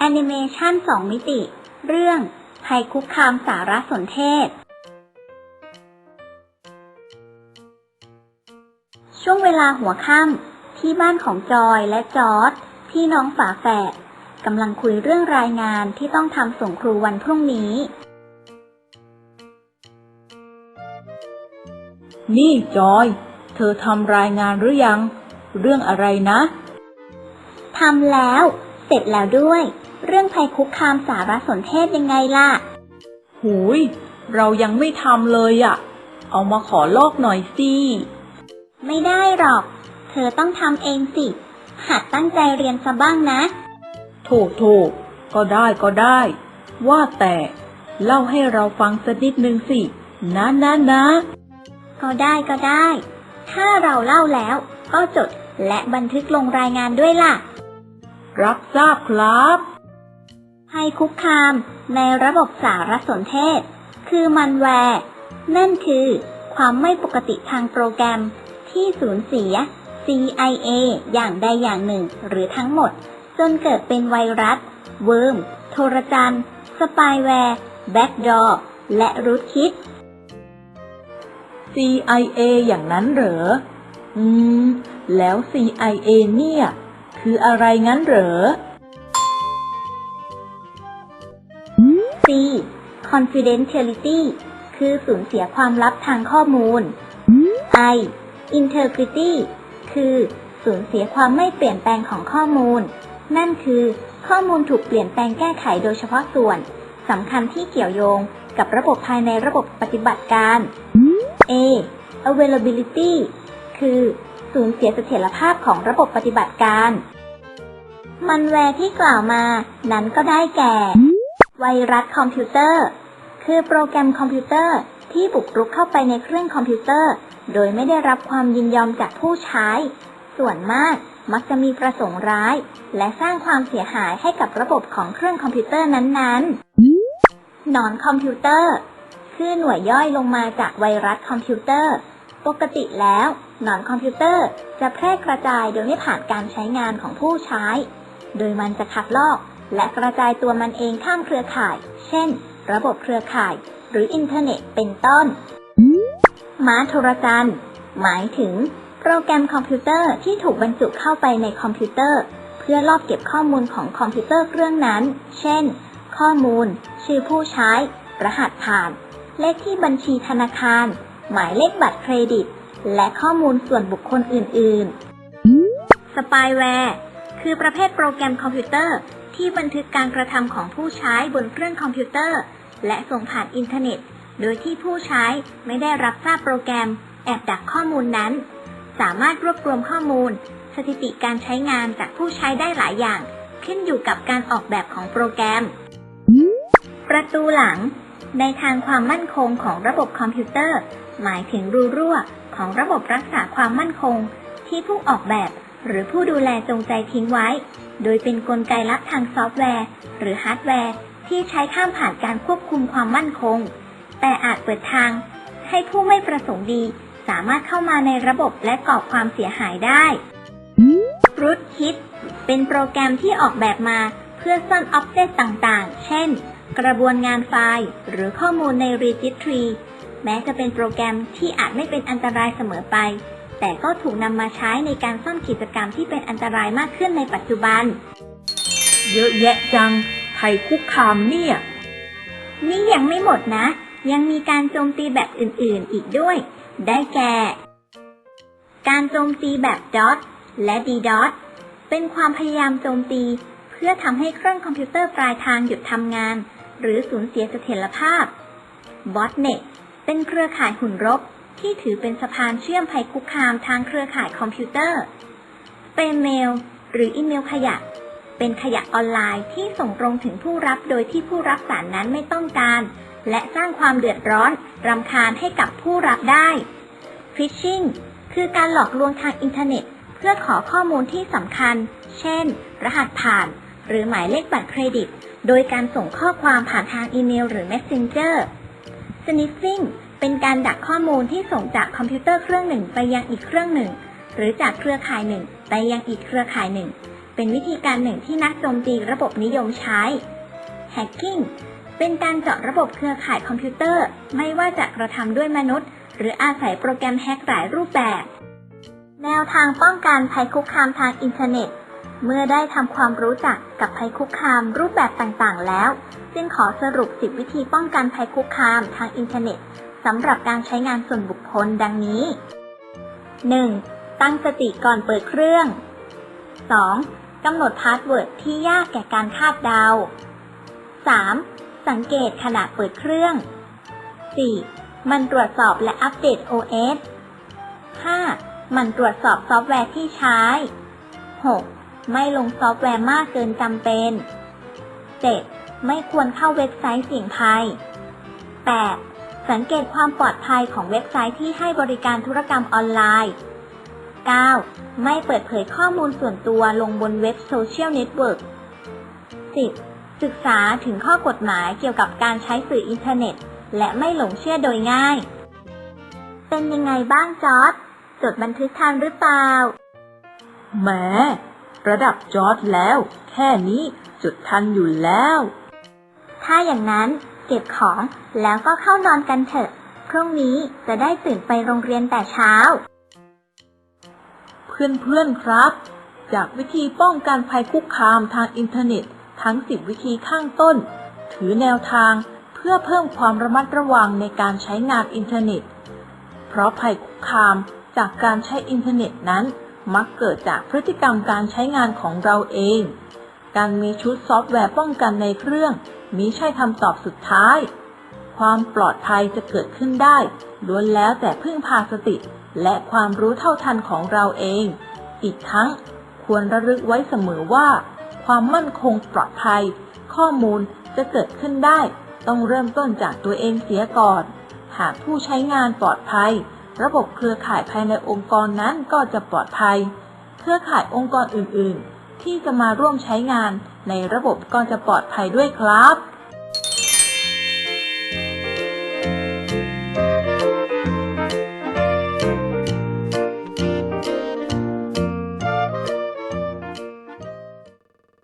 แอนิเมชัน2มิติ เรื่องภัยคุกคามสารสนเทศ ช่วงเวลาหัวค่ำที่บ้านของจอยและจอร์ดพี่น้องฝาแฝดกำลังคุยเรื่องรายงานที่ต้องทำส่งครูวันพรุ่งนี้ นี่จอย เธอทำรายงานหรือยัง เรื่องอะไรนะ ทำแล้ว เสร็จแล้วด้วย เรื่องภัยคุกคามสารสนเทศยังไงล่ะ หูย เรายังไม่ทำเลยอะ่ะ เอามาขอลอกหน่อยสิ ไม่ได้หรอก เธอต้องทำเองสิ หัดตั้งใจเรียนซะบ้างนะถูกถูกก็ได้ก็ได้ ว่าแต่ เล่าให้เราฟังสักนิดนึงสิ นะนะนะ ก็ได้ก็ได้ ถ้าเราเล่าแล้ว ก็จดและบันทึกลงรายงานด้วยล่ะ รับทราบครับ ภัยคุกคามในระบบสารสนเทศ คือมันแวร์ นั่นคือความไม่ปกติทางโปรแกรมที่สูญเสีย CIA อย่างใดอย่างหนึ่งหรือทั้งหมด จนเกิดเป็นไวรัส เวิร์ม โทรจันสปายแวร์ แบ็กดอร์และรูทคิด CIA อย่างนั้นเหรอ อืม แล้ว CIA เนี่ย คืออะไรงั้นเหรอ C confidentiality คือสูญเสียความลับทางข้อมูล I integrity คือสูญเสียความไม่เปลี่ยนแปลงของข้อมูล นั่นคือ ข้อมูลถูกเปลี่ยนแปลงแก้ไขโดยเฉพาะส่วนสำคัญที่เกี่ยวโยงกับระบบภายในระบบปฏิบัติการ A availability คือสูญเสียเสถียรภาพของระบบปฏิบัติการ มันแวร์ที่กล่าวมานั้นก็ได้แก่ ไวรัสคอมพิวเตอร์ คือโปรแกรมคอมพิวเตอร์ที่บุกรุกเข้าไปในเครื่องคอมพิวเตอร์ โดยไม่ได้รับความยินยอมจากผู้ใช้ ส่วนมากมักจะมีประสงค์ร้าย และสร้างความเสียหายให้กับระบบของเครื่องคอมพิวเตอร์นั้นๆ หนอนคอมพิวเตอร์ คือหน่วยย่อยลงมาจากไวรัสคอมพิวเตอร์ ปกติแล้ว หนอนคอมพิวเตอร์จะแพร่กระจายโดยไม่ผ่านการใช้งานของผู้ใช้ โดยมันจะคัดลอก และกระจายตัวมันเองข้ามเครือข่าย เช่น ระบบเครือข่าย หรืออินเทอร์เน็ตเป็นต้น ม้าโทรจันทร์หมายถึง โปรแกรมคอมพิวเตอร์ที่ถูกบรรจุเข้าไปในคอมพิวเตอร์ เพื่อลอบเก็บข้อมูลของคอมพิวเตอร์เครื่องนั้น เช่น ข้อมูล ชื่อผู้ใช้ รหัสผ่าน เลขที่บัญชีธนาคาร หมายเลขบัตรเครดิต และข้อมูลส่วนบุคคลอื่น ๆ สปายแวร์คือประเภทโปรแกรมคอมพิวเตอร์ ที่บันทึกการกระทำของผู้ใช้บนเครื่องคอมพิวเตอร์ และส่งผ่านอินเทอร์เน็ต โดยที่ผู้ใช้ไม่ได้รับทราบโปรแกรม แอบดักข้อมูลนั้น สามารถรวบรวมข้อมูล สถิติการใช้งานจากผู้ใช้ได้หลายอย่าง ขึ้นอยู่กับการออกแบบของโปรแกรม ประตูหลัง ในทางความมั่นคงของระบบคอมพิวเตอร์ หมายถึงรูรั่วของระบบรักษาความมั่นคง ที่ผู้ออกแบบ หรือผู้ดูแลจงใจทิ้งไว้ โดยเป็นนกลไกลับทางซอฟต์แวร์ หรือฮาร์ดแวร์ ที่ใช้ข้ามผ่านการควบคุมความมั่นคง แต่อาจเปิดทาง ให้ผู้ไม่ประสงค์ดี สามารถเข้ามาในระบบและก่อความเสียหายได้ Rootkit เป็นโปรแกรมที่ออกแบบมาเพื่อซ่อนอ็อบเจกต์ต่างๆ เช่น กระบวนงานไฟล์ หรือข้อมูลใน Registry แม้จะเป็นโปรแกรมที่อาจไม่เป็นอันตรายเสมอไป แต่ก็ถูกนำมาใช้ในการซ่อนกิจกรรมที่เป็นอันตรายมากขึ้นในปัจจุบัน เยอะแยะจังภัยคุกคามเนี่ย นี่ยังไม่หมดนะ ยังมีการโจมตีแบบอื่นๆ อีกด้วย ได้แก่ การโจมตีแบบ DOT และ DDoS เป็นความพยายามโจมตี เพื่อทำให้เครื่องคอมพิวเตอร์ปลายทางหยุดทำงาน หรือสูญเสียเสถียรภาพ Botnet เป็นเครือข่ายหุ่นรบ ที่ถือเป็นสะพานเชื่อมภัยคุกคามทางเครือข่ายคอมพิวเตอร์ Spam Mail หรืออีเมลขยะ เป็นขยะออนไลน์ที่ส่งตรงถึงผู้รับโดยที่ผู้รับสารนั้นไม่ต้องการ และสร้างความเดือดร้อน รำคาญให้กับผู้รับได้ Phishing คือการหลอกลวงทางอินเทอร์เน็ต เพื่อขอข้อมูลที่สำคัญ เช่น รหัสผ่าน หรือหมายเลขบัตรเครดิต โดยการส่งข้อความผ่านทางอีเมลหรือ Messenger Sniffing เป็นการดักข้อมูลที่ส่งจากคอมพิวเตอร์เครื่องหนึ่งไปยังอีกเครื่องหนึ่ง หรือจากเครือข่ายหนึ่งไปยังอีกเครือข่ายหนึ่ง เป็นวิธีการหนึ่งที่นักโจมตีระบบนิยมใช้ Hacking เป็นการเจาะระบบเครือข่ายคอมพิวเตอร์ ไม่ว่าจะกระทำด้วยมนุษย์ หรืออาศัยโปรแกรมแฮกหลายรูปแบบ แนวทางป้องกันภัยคุกคามทางอินเทอร์เน็ต เมื่อได้ทำความรู้จักกับภัยคุกคามรูปแบบต่างๆ แล้ว จึงขอสรุป 10 วิธีป้องกันภัยคุกคามทางอินเทอร์เน็ต สำหรับการใช้งานส่วนบุคคลดังนี้ 1. ตั้งสติก่อนเปิดเครื่อง 2. กำหนดพาสเวิร์ดที่ยากแก่การคาดเดา 3. สังเกตขณะเปิดเครื่อง 4. มันตรวจสอบและอัปเดต OS 5. มันตรวจสอบซอฟต์แวร์ที่ใช้ 6. ไม่ลงซอฟต์แวร์มากเกินจำเป็น 7. ไม่ควรเข้าเว็บไซต์เสี่ยงภัย 8. สังเกตความปลอดภัยของเว็บไซต์ที่ให้บริการธุรกรรมออนไลน์ 9. ไม่เปิดเผยข้อมูลส่วนตัวลงบนเว็บโซเชียลเน็ตเวิร์ก 10. ศึกษาถึงข้อกฎหมายเกี่ยวกับการใช้สื่ออินเทอร์เน็ต และไม่หลงเชื่อโดยง่าย เป็นยังไงบ้างจอร์ดจดบันทึกทันหรือเปล่า แหม ระดับจอร์ดแล้ว แค่นี้จุดทันอยู่แล้ว ถ้าอย่างนั้น เก็บของแล้วก็เข้านอนกันเถอะ พรุ่งนี้จะได้ตื่นไปโรงเรียนแต่เช้า เพื่อนๆครับ จากวิธีป้องกันภัยคุกคามทางอินเทอร์เน็ต ทั้ง 10 วิธีข้างต้น ถือแนวทางเพื่อเพิ่มความระมัดระวังในการใช้งานอินเทอร์เน็ต เพราะภัยคุกคามจากการใช้อินเทอร์เน็ตนั้น มักเกิดจากพฤติกรรมการใช้งานของเราเอง การมีชุดซอฟต์แวร์ป้องกันในเครื่อง มิใช่คำตอบสุดท้าย ความปลอดภัยจะเกิดขึ้นได้ ล้วนแล้วแต่พึ่งพาสติ และความรู้เท่าทันของเราเอง อีกทั้งควรระลึกไว้เสมอว่า ความมั่นคงปลอดภัย ข้อมูลจะเกิดขึ้นได้ ต้องเริ่มต้นจากตัวเองเสียก่อน หากผู้ใช้งานปลอดภัย ระบบเครือข่ายภายในองค์กรนั้นก็จะปลอดภัย เครือข่ายองค์กรอื่น ๆ ที่จะมาร่วมใช้งานในระบบก็จะปลอดภัยด้วยครับ